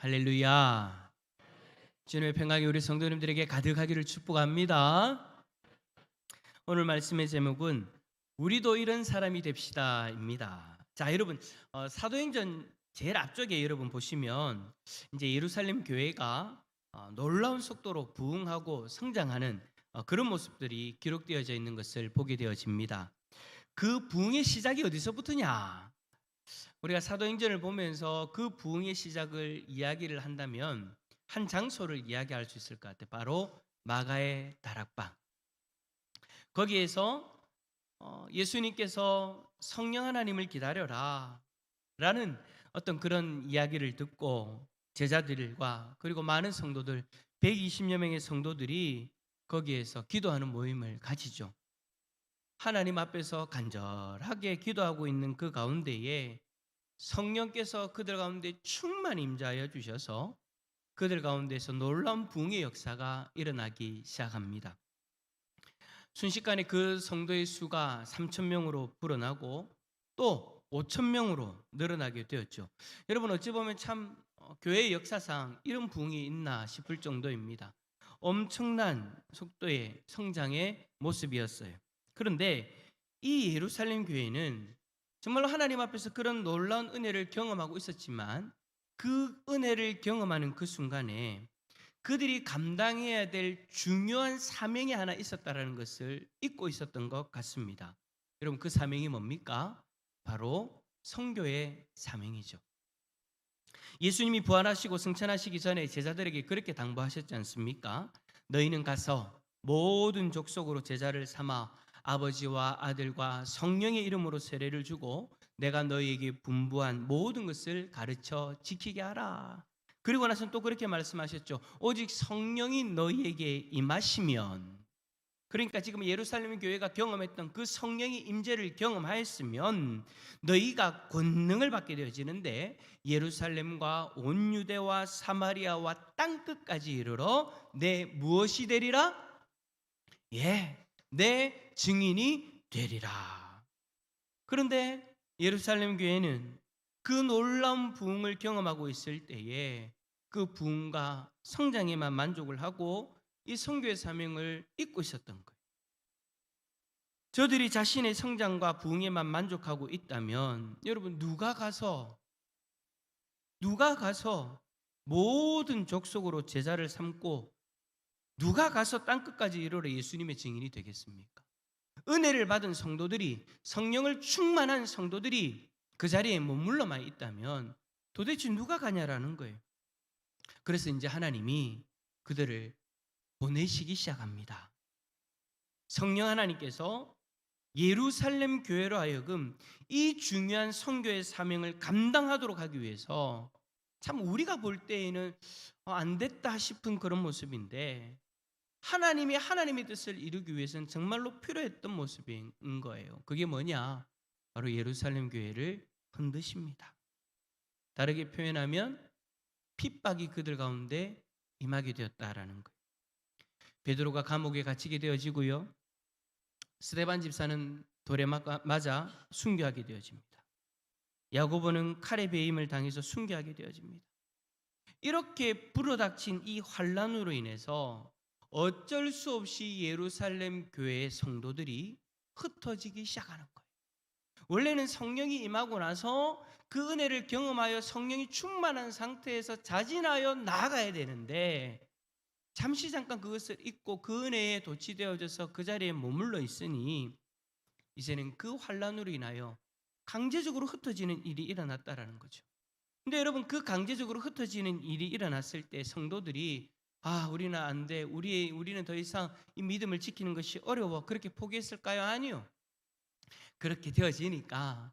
할렐루야. 주님의 평강이 우리 성도님들에게 가득하기를 축복합니다. 오늘 말씀의 제목은 우리도 이런 사람이 됩시다입니다. 자, 여러분 어, 사도행전 제일 앞쪽에 여러분 보시면 이제 예루살렘 교회가 어, 놀라운 속도로 부흥하고 성장하는 어, 그런 모습들이 기록되어져 있는 것을 보게 되어집니다. 그 부흥의 시작이 어디서부터냐? 우리가 사도행전을 보면서 그 부흥의 시작을 이야기를 한다면 한 장소를 이야기할 수 있을 것 같아요. 바로 마가의 다락방. 거기에서 어, 예수님께서 성령 하나님을 기다려라 라는 어떤 그런 이야기를 듣고 제자들과 그리고 많은 성도들 120여 명의 성도들이 거기에서 기도하는 모임을 가지죠. 하나님 앞에서 간절하게 기도하고 있는 그 가운데에 성령께서 그들 가운데 충만히 임자하여 주셔서 그들 가운데서 놀라운 부흥의 역사가 일어나기 시작합니다. 순식간에 그 성도의 수가 3천 명으로 불어나고 또 5천 명으로 늘어나게 되었죠. 여러분 어찌 보면 참 어, 교회 역사상 이런 부흥이 있나 싶을 정도입니다. 엄청난 속도의 성장의 모습이었어요. 그런데 이 예루살렘 교회는 정말로 하나님 앞에서 그런 놀라운 은혜를 경험하고 있었지만 그 은혜를 경험하는 그 순간에 그들이 감당해야 될 중요한 사명이 하나 있었다라는 것을 잊고 있었던 것 같습니다. 여러분 그 사명이 뭡니까? 바로 성교의 사명이죠. 예수님이 부활하시고 승천하시기 전에 제자들에게 그렇게 당부하셨지 않습니까? 너희는 가서 모든 족속으로 제자를 삼아 아버지와 아들과 성령의 이름으로 세례를 주고 내가 너희에게 분부한 모든 것을 가르쳐 지키게 하라. 그리고 나서 또 그렇게 말씀하셨죠. 오직 성령이 너희에게 임하시면 그러니까 지금 예루살렘 교회가 경험했던 그 성령의 임재를 경험하였으면 너희가 권능을 받게 되어지는데 예루살렘과 온 유대와 사마리아와 땅 끝까지 이르러 내 무엇이 되리라? 예, 내 증인이 되리라. 그런데 예루살렘 교회는 그 놀라운 부흥을 경험하고 있을 때에 그 부흥과 성장에만 만족을 하고 이 성교의 사명을 잊고 있었던 거예요. 저들이 자신의 성장과 부흥에만 만족하고 있다면 여러분 누가 가서 누가 가서 모든 족속으로 제자를 삼고 누가 가서 땅 끝까지 이르러 예수님의 증인이 되겠습니까? 은혜를 받은 성도들이 성령을 충만한 성도들이 그 자리에 머물러만 있다면 도대체 누가 가냐라는 거예요. 그래서 이제 하나님이 그들을 보내시기 시작합니다. 성령 하나님께서 예루살렘 교회로 하여금 이 중요한 성교의 사명을 감당하도록 하기 위해서 참 우리가 볼 때에는 어, 안 됐다 싶은 그런 모습인데 하나님이 하나님의 뜻을 이루기 위해서는 정말로 필요했던 모습인 거예요. 그게 뭐냐? 바로 예루살렘 교회를 흔드십니다. 다르게 표현하면 핍박이 그들 가운데 임하게 되었다라는 거예요. 베드로가 감옥에 갇히게 되어지고요. 스데반 집사는 돌에 맞아 순교하게 되어집니다. 야고보는 칼에 배임을 당해서 순교하게 되어집니다. 이렇게 불어닥친 이 환란으로 인해서 어쩔 수 없이 예루살렘 교회의 성도들이 흩어지기 시작하는 거예요. 원래는 성령이 임하고 나서 그 은혜를 경험하여 성령이 충만한 상태에서 자진하여 나아가야 되는데 잠시 잠깐 그것을 잊고 그 은혜에 도취되어져서 그 자리에 머물러 있으니 이제는 그 환란으로 인하여 강제적으로 흩어지는 일이 일어났다라는 거죠. 근데 여러분 그 강제적으로 흩어지는 일이 일어났을 때 성도들이 아 우리는 안 돼. 우리 우리는 더 이상 이 믿음을 지키는 것이 어려워. 그렇게 포기했을까요? 아니요. 그렇게 되어지니까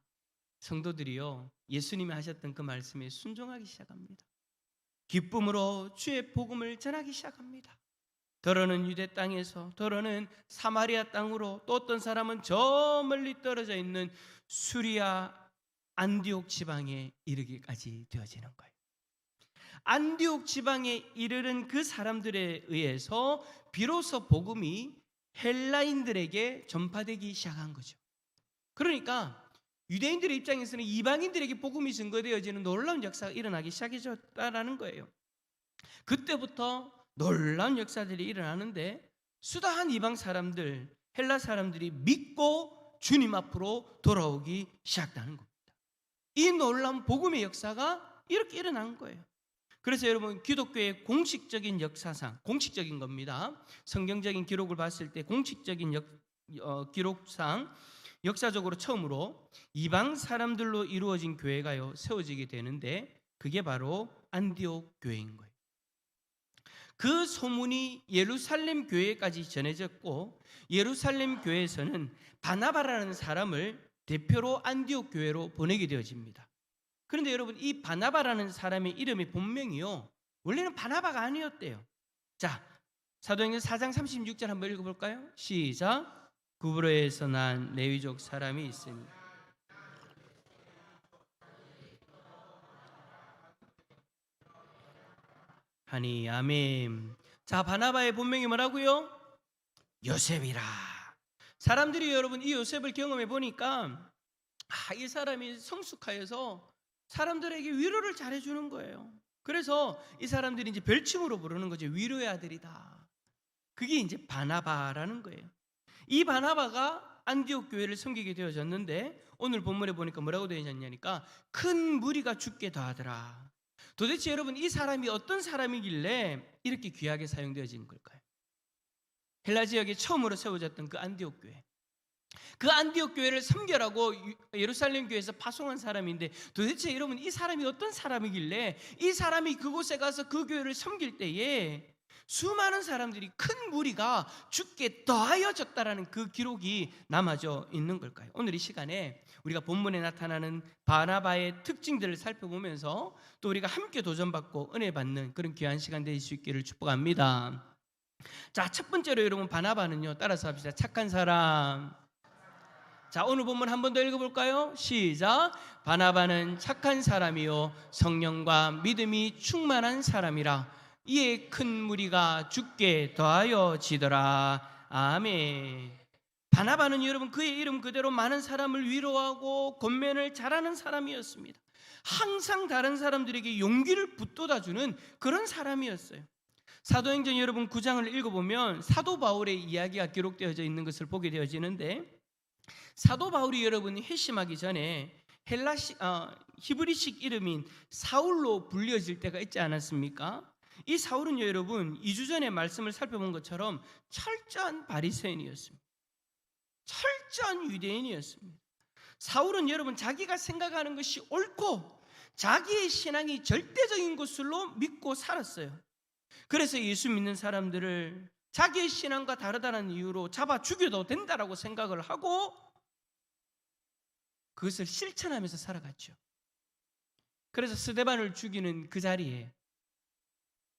성도들이요 예수님이 하셨던 그 말씀에 순종하기 시작합니다. 기쁨으로 주의 복음을 전하기 시작합니다. 더러는 유대 땅에서 더러는 사마리아 땅으로 또 어떤 사람은 저 멀리 떨어져 있는 수리아 안디옥 지방에 이르기까지 되어지는 거예요. 안디옥 지방에 이르는 그 사람들에 의해서 비로소 복음이 헬라인들에게 전파되기 시작한 거죠. 그러니까 유대인들의 입장에서는 이방인들에게 복음이 증거되어지는 놀라운 역사가 일어나기 시작해졌다라는 거예요. 그때부터 놀라운 역사들이 일어나는데 수다한 이방 사람들, 헬라 사람들이 믿고 주님 앞으로 돌아오기 시작하는 겁니다. 이 놀라운 복음의 역사가 이렇게 일어난 거예요. 그래서 여러분 기독교의 공식적인 역사상 공식적인 겁니다. 성경적인 기록을 봤을 때 공식적인 역, 어, 기록상 역사적으로 처음으로 이방 사람들로 이루어진 교회가요 세워지게 되는데 그게 바로 안디옥 교회인 거예요. 그 소문이 예루살렘 교회까지 전해졌고 예루살렘 교회에서는 바나바라는 사람을 대표로 안디옥 교회로 보내게 되어집니다. 그런데 여러분 이 바나바라는 사람의 이름의 본명이요 원래는 바나바가 아니었대요. 자 사도행전 4장 36절 한번 읽어 볼까요? 시작. 구브로에서 난 레위족 사람이 있으니 하니 아멘. 자 바나바의 본명이 뭐라고요? 요셉이라. 사람들이 여러분 이 요셉을 경험해 보니까 아, 이 사람이 성숙하여서 사람들에게 위로를 잘해 주는 거예요. 그래서 이 사람들이 이제 별칭으로 부르는 거죠. 위로의 아들이다. 그게 이제 바나바라는 거예요. 이 바나바가 안디옥 교회를 섬기게 되어졌는데 오늘 본문에 보니까 뭐라고 되어 있냐니까 큰 무리가 죽게 더하더라. 도대체 여러분 이 사람이 어떤 사람이길래 이렇게 귀하게 사용되어진 걸까요? 헬라 지역에 처음으로 세워졌던 그 안디옥 교회. 그 안디옥 교회를 섬겨라고 예루살렘 교회에서 파송한 사람인데 도대체 여러분 이 사람이 어떤 사람이길래 이 사람이 그곳에 가서 그 교회를 섬길 때에 수많은 사람들이 큰 무리가 죽게 더하여 졌다라는 그 기록이 남아져 있는 걸까요? 오늘 이 시간에 우리가 본문에 나타나는 바나바의 특징들을 살펴보면서 또 우리가 함께 도전받고 은혜 받는 그런 귀한 시간 될수 있기를 축복합니다. 자, 첫 번째로 여러분 바나바는요. 따라서 합시다. 착한 사람. 자, 오늘 본문 한 번 더 읽어볼까요? 시작. 바나바는 착한 사람이요. 성령과 믿음이 충만한 사람이라. 이에 큰 무리가 죽게 더하여 지더라. 아멘. 바나바는 여러분 그의 이름 그대로 많은 사람을 위로하고 권면을 잘하는 사람이었습니다. 항상 다른 사람들에게 용기를 붙돋아 주는 그런 사람이었어요. 사도행전 여러분 9장을 읽어보면 사도 바울의 이야기가 기록되어져 있는 것을 보게 되어지는데 사도 바울이 여러분 회심하기 전에 헬라시 어, 히브리식 이름인 사울로 불려질 때가 있지 않았습니까? 이 사울은 여러분 2주 전에 말씀을 살펴본 것처럼 철저한 바리새인이었습니다. 철저한 유대인이었습니다. 사울은 여러분 자기가 생각하는 것이 옳고 자기의 신앙이 절대적인 것으로 믿고 살았어요. 그래서 예수 믿는 사람들을 자기의 신앙과 다르다는 이유로 잡아 죽여도 된다라고 생각을 하고 그것을 실천하면서 살아갔죠. 그래서 스데반을 죽이는 그 자리에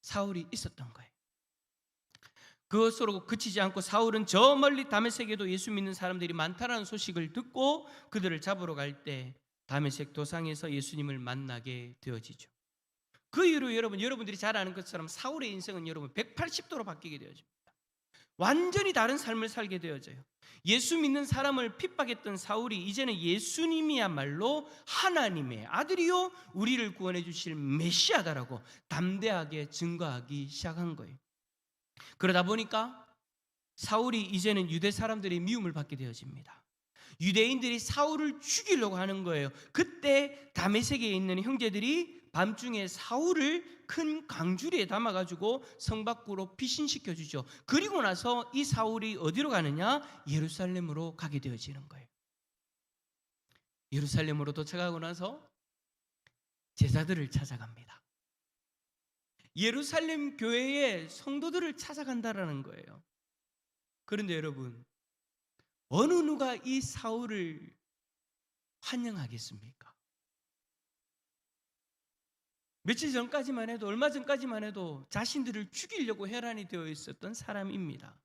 사울이 있었던 거예요. 그것으로 그치지 않고 사울은 저 멀리 다메섹에도 예수 믿는 사람들이 많다라는 소식을 듣고 그들을 잡으러 갈 때 다메섹 도상에서 예수님을 만나게 되어지죠. 그 이후로 여러분 여러분들이 잘 아는 것처럼 사울의 인생은 여러분 180도로 바뀌게 되어집니다. 완전히 다른 삶을 살게 되어져요. 예수 믿는 사람을 핍박했던 사울이 이제는 예수님이야말로 하나님의 아들이요 우리를 구원해 주실 메시아다라고 담대하게 증거하기 시작한 거예요. 그러다 보니까 사울이 이제는 유대 사람들의 미움을 받게 되어집니다. 유대인들이 사울을 죽이려고 하는 거예요. 그때 다메섹에 있는 형제들이 밤중에 사울을 큰 강주리에 담아 가지고 성 밖으로 피신시켜 주죠. 그리고 나서 이 사울이 어디로 가느냐? 예루살렘으로 가게 되어지는 거예요. 예루살렘으로 도착하고 나서 제자들을 찾아갑니다. 예루살렘 교회의 성도들을 찾아간다라는 거예요. 그런데 여러분, 어느 누가 이 사울을 환영하겠습니까? 며칠 전까지만 해도 얼마 전까지만 해도 자신들을 죽이려고 혈안이 되어 있었던 사람입니다.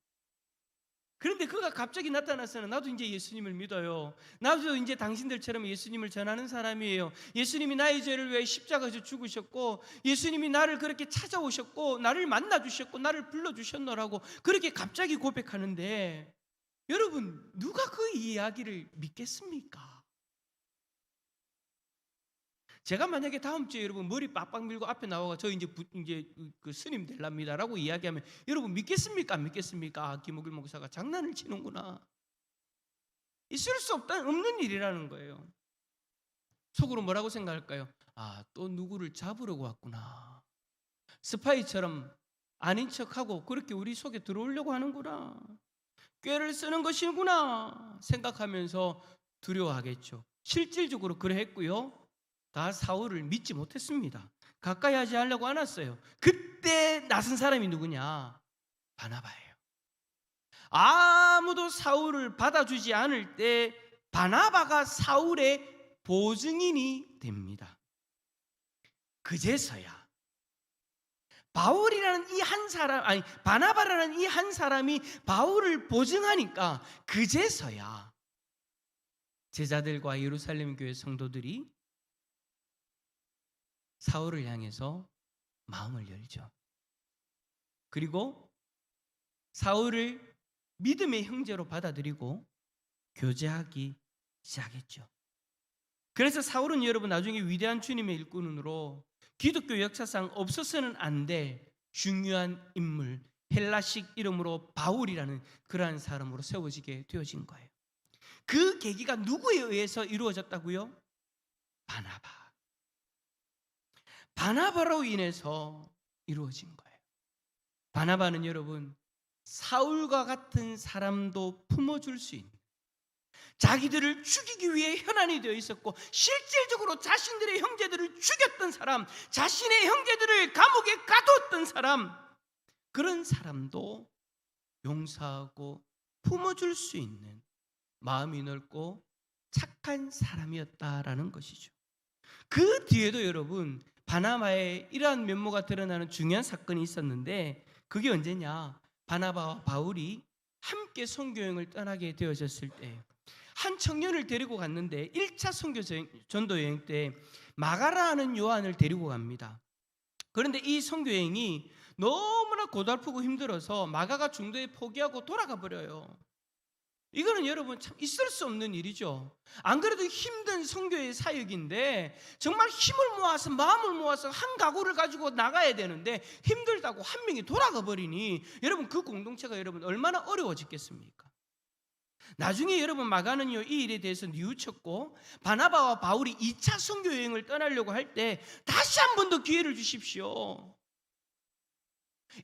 그런데 그가 갑자기 나타나서는 나도 이제 예수님을 믿어요. 나도 이제 당신들처럼 예수님을 전하는 사람이에요. 예수님이 나의 죄를 위해 십자가에서 죽으셨고 예수님이 나를 그렇게 찾아오셨고 나를 만나 주셨고 나를 불러 주셨노라고 그렇게 갑자기 고백하는데 여러분 누가 그 이야기를 믿겠습니까? 제가 만약에 다음 주에 여러분 머리 빡빡 밀고 앞에 나와가 저 이제 부, 이제 그 스님 될랍니다라고 이야기하면 여러분 믿겠습니까? 안 믿겠습니까? 아, 김옥일 목사가 장난을 치는구나. 있을 수 없다 없는 일이라는 거예요. 속으로 뭐라고 생각할까요? 아, 또 누구를 잡으려고 왔구나. 스파이처럼 아닌 척하고 그렇게 우리 속에 들어오려고 하는구나. 꾀를 쓰는 것이구나 생각하면서 두려워하겠죠. 실질적으로 그래 했고요. 다 사울을 믿지 못했습니다. 가까이 하지 않으려고 안 왔어요. 그때 나선 사람이 누구냐? 바나바예요. 아무도 사울을 받아주지 않을 때 바나바가 사울의 보증인이 됩니다. 그제서야 바울이라는 이 한 사람 아니 바나바라는 이 한 사람이 바울을 보증하니까 그제서야 제자들과 예루살렘 교회 성도들이 사울을 향해서 마음을 열죠. 그리고 사울을 믿음의 형제로 받아들이고 교제하기 시작했죠. 그래서 사울은 여러분 나중에 위대한 주님의 일꾼으로 기독교 역사상 없어서는 안 될 중요한 인물 헬라식 이름으로 바울이라는 그러한 사람으로 세워지게 되어진 거예요. 그 계기가 누구에 의해서 이루어졌다고요? 바나바. 바나바로 인해서 이루어진 거예요. 바나바는 여러분 사울과 같은 사람도 품어줄 수 있는 자기들을 죽이기 위해 현안이 되어 있었고 실질적으로 자신들의 형제들을 죽였던 사람, 자신의 형제들을 감옥에 가두었던 사람 그런 사람도 용서하고 품어줄 수 있는 마음이 넓고 착한 사람이었다라는 것이죠. 그 뒤에도 여러분 바나바의 이러한 면모가 드러나는 중요한 사건이 있었는데 그게 언제냐? 바나바와 바울이 함께 선교여행을 떠나게 되어졌을 때예요. 한 청년을 데리고 갔는데 1차 선교 전도 여행 때 마가라는 요한을 데리고 갑니다. 그런데 이 선교 여행이 너무나 고달프고 힘들어서 마가가 중도에 포기하고 돌아가 버려요. 이거는 여러분 참 있을 수 없는 일이죠. 안 그래도 힘든 선교의 사역인데 정말 힘을 모아서 마음을 모아서 한 각오를 가지고 나가야 되는데 힘들다고 한 명이 돌아가 버리니 여러분 그 공동체가 여러분 얼마나 어려워지겠습니까? 나중에 여러분 마가는요 이 일에 대해서 뉘우쳤고 바나바와 바울이 2차 선교 여행을 떠나려고 할 때 다시 한 번 더 기회를 주십시오.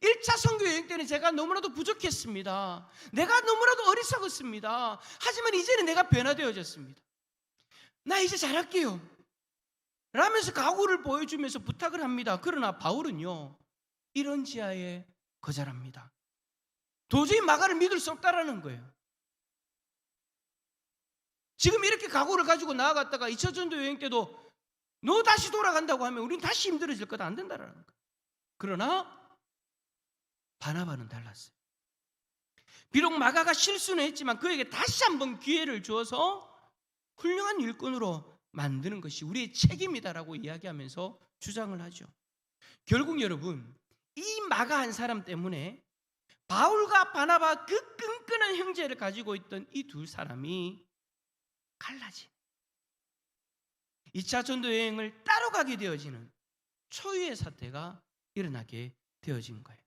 1차 선교 여행 때는 제가 너무나도 부족했습니다. 내가 너무나도 어리석었습니다. 하지만 이제는 내가 변화되어졌습니다. 나 이제 잘할게요. 라면서 각오를 보여주면서 부탁을 합니다. 그러나 바울은요 이런 지하에 거절합니다. 도저히 마가를 믿을 수 없다라는 거예요. 지금 이렇게 각오를 가지고 나아갔다가 2차 전도 여행 때도 너 다시 돌아간다고 하면 우리는 다시 힘들어질 거다 안 된다라는 거예요. 그러나 바나바는 달랐어요. 비록 마가가 실수는 했지만 그에게 다시 한번 기회를 주어서 훌륭한 일꾼으로 만드는 것이 우리의 책임이다라고 이야기하면서 주장을 하죠. 결국 여러분 이 마가 한 사람 때문에 바울과 바나바 그 끈끈한 형제를 가지고 있던 이 두 사람이 갈라진 2차 전도 여행을 따로 가게 되어지는 초유의 사태가 일어나게 되어진 거예요.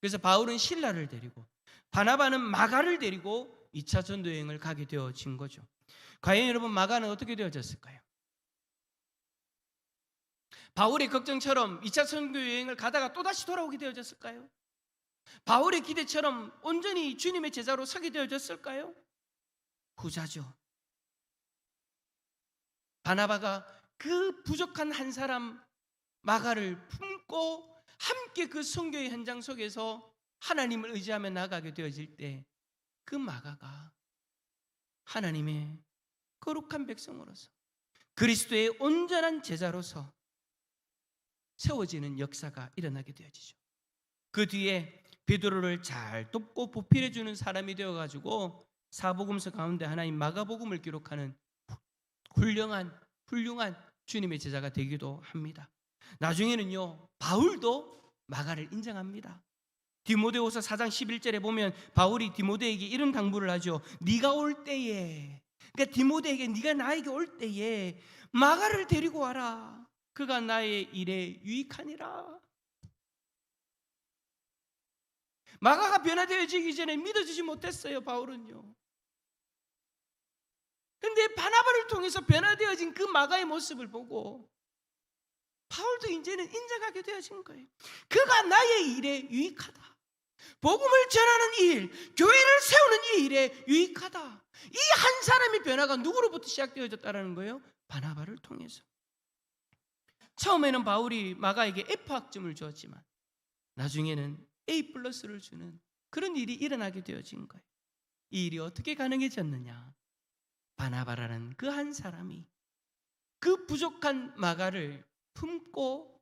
그래서 바울은 신라를 데리고 바나바는 마가를 데리고 2차 전도 여행을 가게 되어진 거죠. 과연 여러분 마가는 어떻게 되어졌을까요? 바울의 걱정처럼 2차 선교 여행을 가다가 또다시 돌아오게 되어졌을까요? 바울의 기대처럼 온전히 주님의 제자로 서게 되어졌을까요? 후자죠. 바나바가 그 부족한 한 사람 마가를 품고 함께 그 선교의 현장 속에서 하나님을 의지하며 나가게 되어질 때 그 마가가 하나님의 거룩한 백성으로서 그리스도의 온전한 제자로서 세워지는 역사가 일어나게 되어지죠. 그 뒤에 베드로를 잘 돕고 보필해 주는 사람이 되어 가지고 사복음서 가운데 하나님 마가복음을 기록하는 훌륭한 훌륭한 주님의 제자가 되기도 합니다. 나중에는요 바울도 마가를 인정합니다. 디모데후서 4장 11절에 보면 바울이 디모데에게 이런 당부를 하죠. 네가 올 때에 그러니까 디모데에게 네가 나에게 올 때에 마가를 데리고 와라. 그가 나의 일에 유익하니라. 마가가 변화되어지기 전에 믿어주지 못했어요, 바울은요. 근데 바나바를 통해서 변화되어진 그 마가의 모습을 보고 바울도 이제는 인정하게 되어진 거예요. 그가 나의 일에 유익하다. 복음을 전하는 일, 교회를 세우는 이 일에 유익하다. 이 한 사람의 변화가 누구로부터 시작되어졌다는 거예요? 바나바를 통해서. 처음에는 바울이 마가에게 F 학점을 주었지만 나중에는 A 플러스를 주는 그런 일이 일어나게 되어진 거예요. 이 일이 어떻게 가능해졌느냐? 바나바라는 그 한 사람이 그 부족한 마가를 품고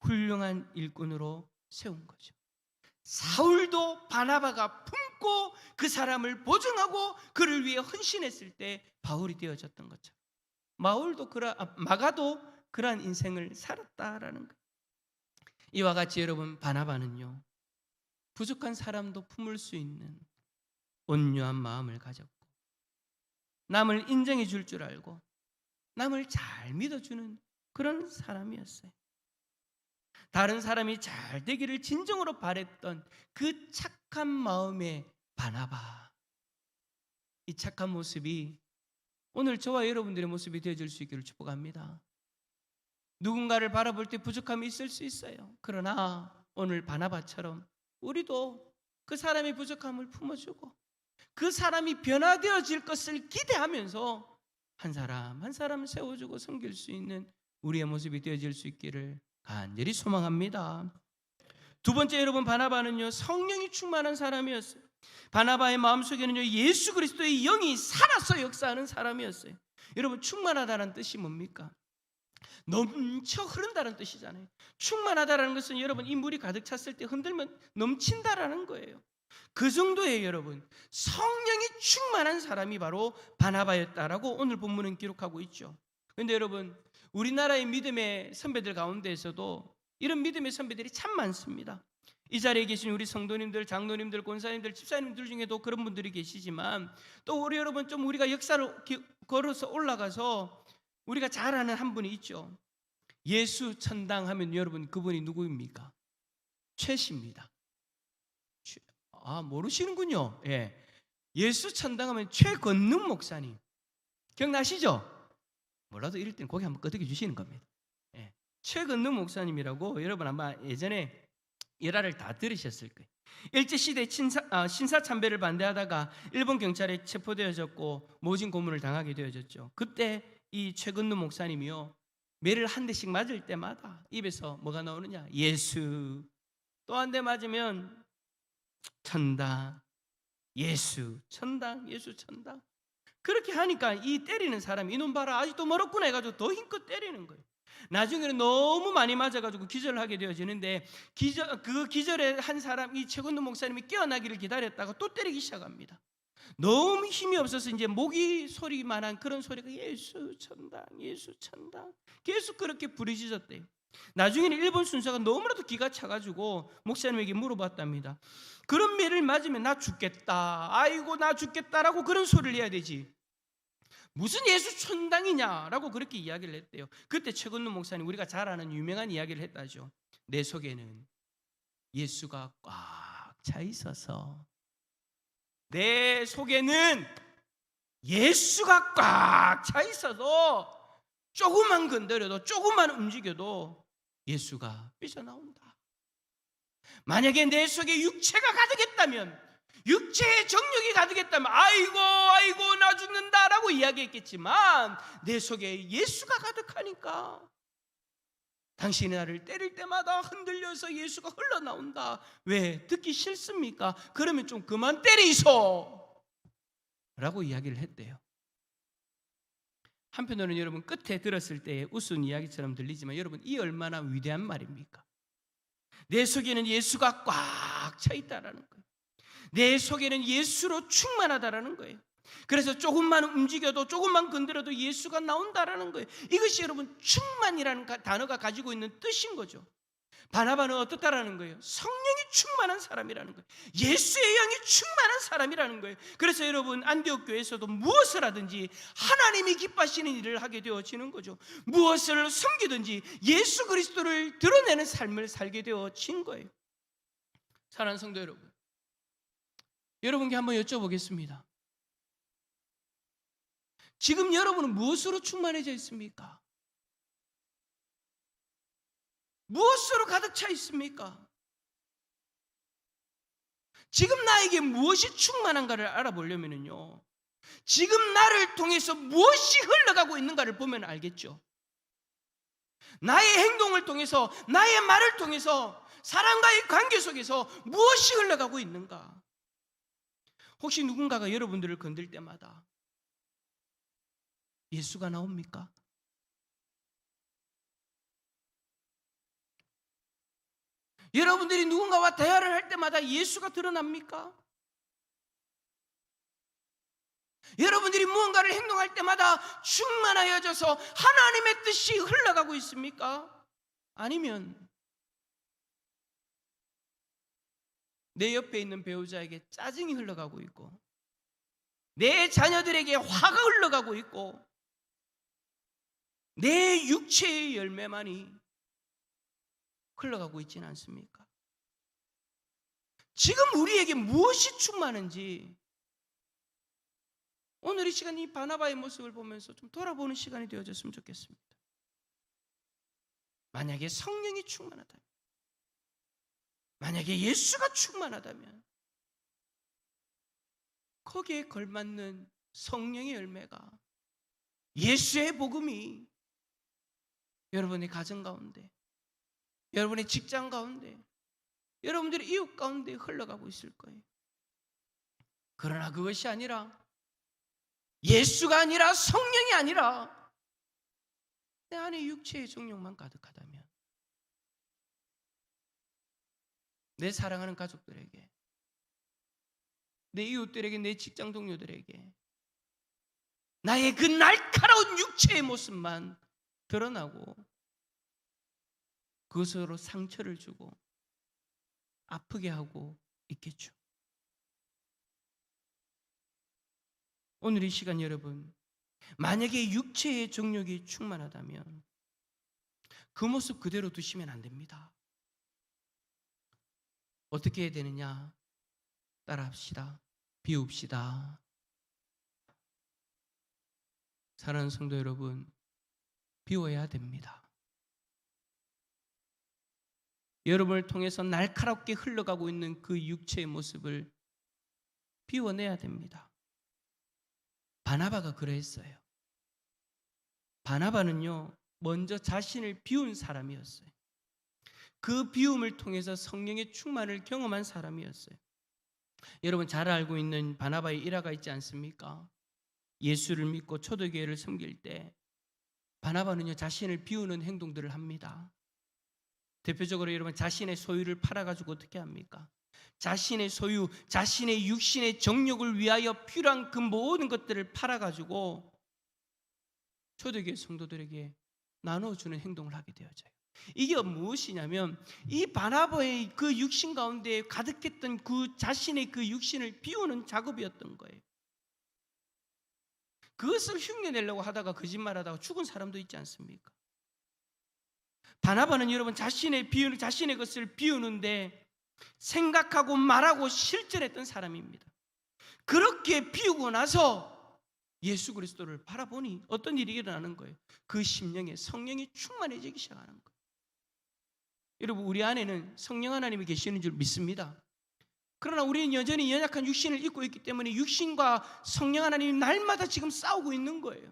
훌륭한 일꾼으로 세운 거죠. 사울도 바나바가 품고 그 사람을 보증하고 그를 위해 헌신했을 때 바울이 되어졌던 것처럼 마울도 그라 아, 마가도 그러한 인생을 살았다라는 것. 이와 같이 여러분 바나바는요 부족한 사람도 품을 수 있는 온유한 마음을 가졌고 남을 인정해 줄줄 알고 남을 잘 믿어주는 그런 사람이었어요. 다른 사람이 잘 되기를 진정으로 바랬던 그 착한 마음의 바나바. 이 착한 모습이 오늘 저와 여러분들의 모습이 되어줄 수 있기를 축복합니다. 누군가를 바라볼 때 부족함이 있을 수 있어요. 그러나 오늘 바나바처럼 우리도 그 사람의 부족함을 품어주고 그 사람이 변화되어질 것을 기대하면서 한 사람 한 사람 세워주고 섬길 수 있는 우리의 모습이 되어질 수 있기를 간절히 소망합니다. 두 번째 여러분 바나바는요 성령이 충만한 사람이었어요. 바나바의 마음속에는요 예수 그리스도의 영이 살아서 역사하는 사람이었어요. 여러분 충만하다는 뜻이 뭡니까? 넘쳐 흐른다는 뜻이잖아요. 충만하다라는 것은 여러분 이 물이 가득 찼을 때 흔들면 넘친다라는 거예요. 그 정도의 여러분 성령이 충만한 사람이 바로 바나바였다라고 오늘 본문은 기록하고 있죠. 근데 여러분 우리나라의 믿음의 선배들 가운데에서도 이런 믿음의 선배들이 참 많습니다. 이 자리에 계신 우리 성도님들, 장로님들, 권사님들, 집사님들 중에도 그런 분들이 계시지만 또 우리 여러분 좀 우리가 역사를 기- 걸어서 올라가서 우리가 잘 아는 한 분이 있죠. 예수 천당 하면 여러분 그분이 누구입니까? 최씨입니다. 최- 아 모르시는군요. 예. 예수 천당 하면 최건능 목사님 기억나시죠? 몰라도 이럴 때는 고개 한번 끄덕여 주시는 겁니다. 예. 최건능 목사님이라고 여러분 아마 예전에 일화를 다 들으셨을 거예요. 일제 시대 신사, 아, 참배를 반대하다가 일본 경찰에 체포되어졌고 모진 고문을 당하게 되어졌죠. 그때 이 최건능 목사님이요 매를 한 대씩 맞을 때마다 입에서 뭐가 나오느냐 예수 또 한 대 맞으면 천당 예수 천당 예수 천당 그렇게 하니까 이 때리는 사람이 이놈 봐라 아직도 멀었구나 해가지고 더 힘껏 때리는 거예요. 나중에는 너무 많이 맞아가지고 기절하게 되어지는데 기절 그 기절에 한 사람 이 최건도 목사님이 깨어나기를 기다렸다가 또 때리기 시작합니다. 너무 힘이 없어서 이제 모기 소리만한 그런 소리가 예수 천당 예수 천당 계속 그렇게 부르짖었대요. 나중에는 일본 순서가 너무나도 기가 차가지고 목사님에게 물어봤답니다. 그런 매를 맞으면 나 죽겠다. 아이고 나 죽겠다라고 그런 소리를 해야 되지. 무슨 예수 천당이냐라고 그렇게 이야기를 했대요. 그때 최건우 목사님 우리가 잘 아는 유명한 이야기를 했다죠. 내 속에는 예수가 꽉 차 있어서 내 속에는 예수가 꽉 차 있어서 조금만 건드려도 조금만 움직여도 예수가 삐져나온다. 만약에 내 속에 육체가 가득했다면 육체의 정력이 가득했다면 아이고 아이고 나 죽는다라고 이야기했겠지만 내 속에 예수가 가득하니까 당신이 나를 때릴 때마다 흔들려서 예수가 흘러나온다. 왜? 듣기 싫습니까? 그러면 좀 그만 때리소! 라고 이야기를 했대요. 한편으로는 여러분 끝에 들었을 때 우스운 이야기처럼 들리지만 여러분 이 얼마나 위대한 말입니까? 내 속에는 예수가 꽉 차 있다라는 거예요. 내 속에는 예수로 충만하다라는 거예요. 그래서 조금만 움직여도 조금만 건드려도 예수가 나온다라는 거예요. 이것이 여러분 충만이라는 가- 단어가 가지고 있는 뜻인 거죠. 바나바는 어떻다라는 거예요? 성령이 충만한 사람이라는 거예요. 예수의 영이 충만한 사람이라는 거예요. 그래서 여러분 안디옥 교회에서도 무엇을 하든지 하나님이 기뻐하시는 일을 하게 되어지는 거죠. 무엇을 섬기든지 예수 그리스도를 드러내는 삶을 살게 되어진 거예요. 사랑하는 성도 여러분, 여러분께 한번 여쭤보겠습니다. 지금 여러분은 무엇으로 충만해져 있습니까? 무엇으로 가득 차 있습니까? 지금 나에게 무엇이 충만한가를 알아보려면요. 지금 나를 통해서 무엇이 흘러가고 있는가를 보면 알겠죠. 나의 행동을 통해서, 나의 말을 통해서, 사람과의 관계 속에서 무엇이 흘러가고 있는가? 혹시 누군가가 여러분들을 건들 때마다 예수가 나옵니까? 여러분들이 누군가와 대화를 할 때마다 예수가 드러납니까? 여러분들이 무언가를 행동할 때마다 충만하여져서 하나님의 뜻이 흘러가고 있습니까? 아니면 내 옆에 있는 배우자에게 짜증이 흘러가고 있고 내 자녀들에게 화가 흘러가고 있고 내 육체의 열매만이 흘러가고 있지는 않습니까? 지금 우리에게 무엇이 충만한지 오늘 이 시간 이 바나바의 모습을 보면서 좀 돌아보는 시간이 되어졌으면 좋겠습니다. 만약에 성령이 충만하다면, 만약에 예수가 충만하다면, 거기에 걸맞는 성령의 열매가 예수의 복음이 여러분의 가정 가운데, 여러분의 직장 가운데, 여러분들의 이웃 가운데 흘러가고 있을 거예요. 그러나 그것이 아니라 예수가 아니라 성령이 아니라 내 안에 육체의 정욕만 가득하다면 내 사랑하는 가족들에게 내 이웃들에게 내 직장 동료들에게 나의 그 날카로운 육체의 모습만 드러나고 그것으로 상처를 주고 아프게 하고 있겠죠. 오늘 이 시간 여러분, 만약에 육체의 정욕이 충만하다면 그 모습 그대로 두시면 안 됩니다. 어떻게 해야 되느냐? 따라합시다. 비웁시다. 사랑하는 성도 여러분, 비워야 됩니다. 여러분을 통해서 날카롭게 흘러가고 있는 그 육체의 모습을 비워내야 됩니다. 바나바가 그러했어요. 바나바는요, 먼저 자신을 비운 사람이었어요. 그 비움을 통해서 성령의 충만을 경험한 사람이었어요. 여러분 잘 알고 있는 바나바의 일화가 있지 않습니까? 예수를 믿고 초대교회를 섬길 때 바나바는요 자신을 비우는 행동들을 합니다. 대표적으로 여러분 자신의 소유를 팔아가지고 어떻게 합니까? 자신의 소유, 자신의 육신의 정욕을 위하여 필요한 그 모든 것들을 팔아가지고 초대교회 성도들에게 나눠주는 행동을 하게 되어져요. 이게 무엇이냐면 이 바나바의 그 육신 가운데 가득했던 그 자신의 그 육신을 비우는 작업이었던 거예요. 그것을 흉내내려고 하다가 거짓말하다가 죽은 사람도 있지 않습니까? 바나바는 여러분 자신의 비우는 자신의 것을 비우는데 생각하고 말하고 실천했던 사람입니다. 그렇게 비우고 나서 예수 그리스도를 바라보니 어떤 일이 일어나는 거예요? 그 심령에 성령이 충만해지기 시작하는 거예요. 여러분 우리 안에는 성령 하나님이 계시는 줄 믿습니다. 그러나 우리는 여전히 연약한 육신을 입고 있기 때문에 육신과 성령 하나님이 날마다 지금 싸우고 있는 거예요.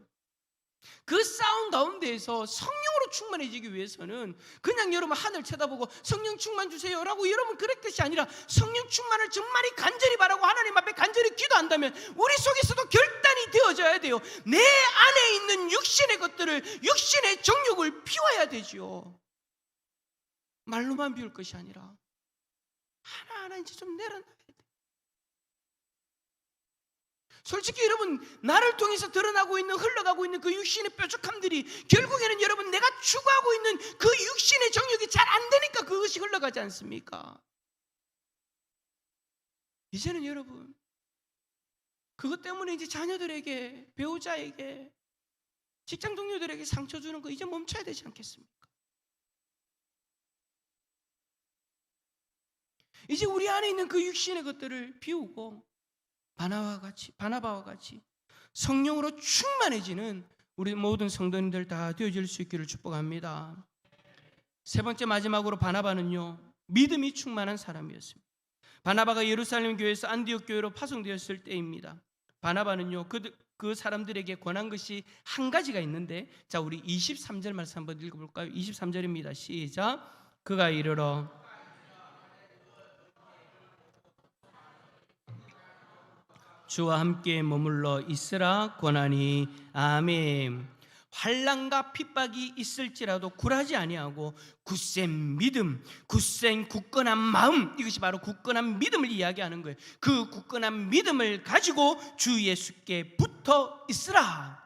그 싸움 가운데에서 성령으로 충만해지기 위해서는 그냥 여러분 하늘 쳐다보고 성령 충만 주세요라고 여러분 그럴 것이 아니라 성령 충만을 정말이 간절히 바라고 하나님 앞에 간절히 기도한다면 우리 속에서도 결단이 되어져야 돼요. 내 안에 있는 육신의 것들을 육신의 정욕을 피워야 되지요. 말로만 비울 것이 아니라 하나하나 이제 좀 내려놔야 돼. 솔직히 여러분 나를 통해서 드러나고 있는 흘러가고 있는 그 육신의 뾰족함들이 결국에는 여러분 내가 추구하고 있는 그 육신의 정욕이 잘 안 되니까 그것이 흘러가지 않습니까? 이제는 여러분 그것 때문에 이제 자녀들에게 배우자에게 직장 동료들에게 상처 주는 거 이제 멈춰야 되지 않겠습니까? 이제 우리 안에 있는 그 육신의 것들을 비우고 바나와 같이 바나바와 같이 성령으로 충만해지는 우리 모든 성도님들 다 되어질 수 있기를 축복합니다. 세 번째 마지막으로 바나바는요 믿음이 충만한 사람이었습니다. 바나바가 예루살렘 교회에서 안디옥 교회로 파송되었을 때입니다. 바나바는요 그, 그 사람들에게 권한 것이 한 가지가 있는데 자 우리 23절 말씀 한번 읽어볼까요? 23절입니다. 시작. 그가 이르러 주와 함께 머물러 있으라 권하니 아멘. 환란과 핍박이 있을지라도 굴하지 아니하고 굳센 믿음, 굳센 굳건한 마음 이것이 바로 굳건한 믿음을 이야기하는 거예요. 그 굳건한 믿음을 가지고 주 예수께 붙어 있으라.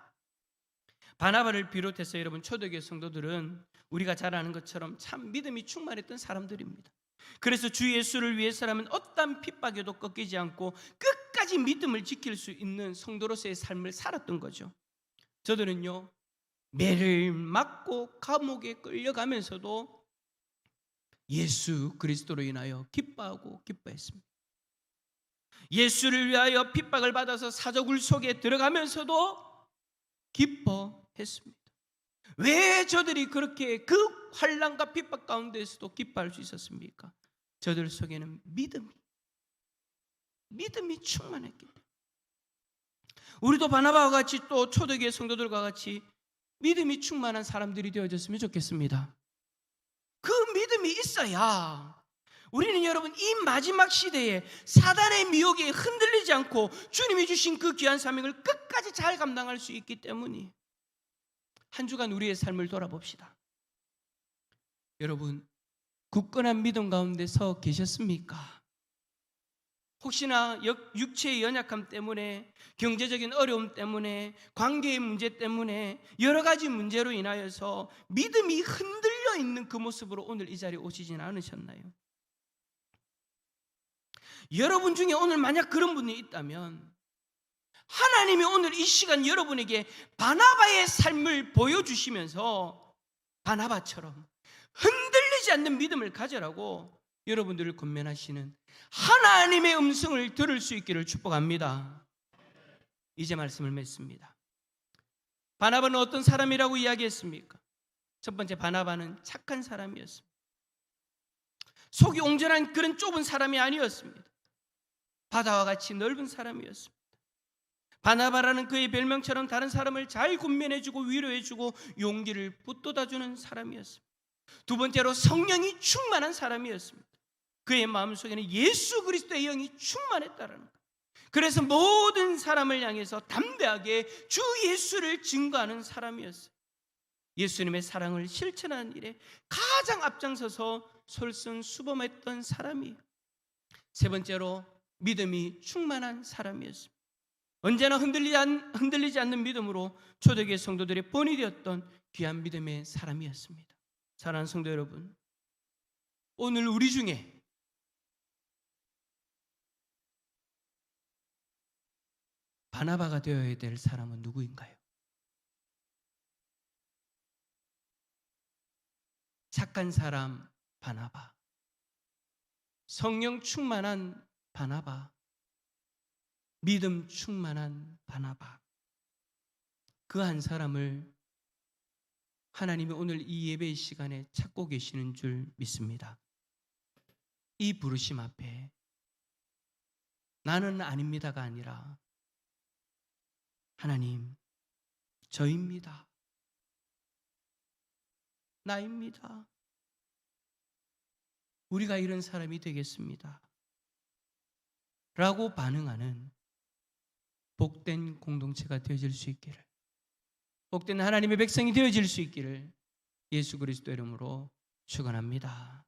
바나바를 비롯해서 여러분 초대교회 성도들은 우리가 잘 아는 것처럼 참 믿음이 충만했던 사람들입니다. 그래서 주 예수를 위해서라면 어떠한 핍박에도 꺾이지 않고 끝까지 믿음을 지킬 수 있는 성도로서의 삶을 살았던 거죠. 저들은요 매를 맞고 감옥에 끌려가면서도 예수 그리스도로 인하여 기뻐하고 기뻐했습니다. 예수를 위하여 핍박을 받아서 사적울 속에 들어가면서도 기뻐했습니다. 왜 저들이 그렇게 그 환란과 핍박 가운데서도 기뻐할 수 있었습니까? 저들 속에는 믿음이 믿음이 충만했기 때문에 우리도 바나바와 같이 또 초대교회 성도들과 같이 믿음이 충만한 사람들이 되어졌으면 좋겠습니다. 그 믿음이 있어야 우리는 여러분 이 마지막 시대에 사단의 미혹에 흔들리지 않고 주님이 주신 그 귀한 사명을 끝까지 잘 감당할 수 있기 때문이 한 주간 우리의 삶을 돌아봅시다. 여러분 굳건한 믿음 가운데 서 계셨습니까? 혹시나 육체의 연약함 때문에 경제적인 어려움 때문에 관계의 문제 때문에 여러 가지 문제로 인하여서 믿음이 흔들려 있는 그 모습으로 오늘 이 자리에 오시진 않으셨나요? 여러분 중에 오늘 만약 그런 분이 있다면 하나님이 오늘 이 시간 여러분에게 바나바의 삶을 보여주시면서 바나바처럼 흔들리지 않는 믿음을 가져라고 여러분들을 권면하시는 하나님의 음성을 들을 수 있기를 축복합니다. 이제 말씀을 맺습니다. 바나바는 어떤 사람이라고 이야기했습니까? 첫 번째 바나바는 착한 사람이었습니다. 속이 옹졸한 그런 좁은 사람이 아니었습니다. 바다와 같이 넓은 사람이었습니다. 바나바라는 그의 별명처럼 다른 사람을 잘 군면해주고 위로해주고 용기를 붙돋아주는 사람이었습니다. 두 번째로 성령이 충만한 사람이었습니다. 그의 마음속에는 예수 그리스도의 영이 충만했다라는 것. 그래서 모든 사람을 향해서 담대하게 주 예수를 증거하는 사람이었어요. 예수님의 사랑을 실천하는 일에 가장 앞장서서 솔선수범했던 사람이에요. 세 번째로 믿음이 충만한 사람이었습니다. 언제나 흔들리지, 않, 흔들리지 않는 믿음으로 초대교회 성도들의 본이 되었던 귀한 믿음의 사람이었습니다. 사랑하는 성도 여러분, 오늘 우리 중에 바나바가 되어야 될 사람은 누구인가요? 착한 사람 바나바, 성령 충만한 바나바, 믿음 충만한 바나바. 그 한 사람을 하나님이 오늘 이 예배의 시간에 찾고 계시는 줄 믿습니다. 이 부르심 앞에 나는 아닙니다가 아니라 하나님, 저입니다. 나입니다. 우리가 이런 사람이 되겠습니다. 라고 반응하는 복된 공동체가 되어질 수 있기를, 복된 하나님의 백성이 되어질 수 있기를 예수 그리스도 이름으로 축원합니다.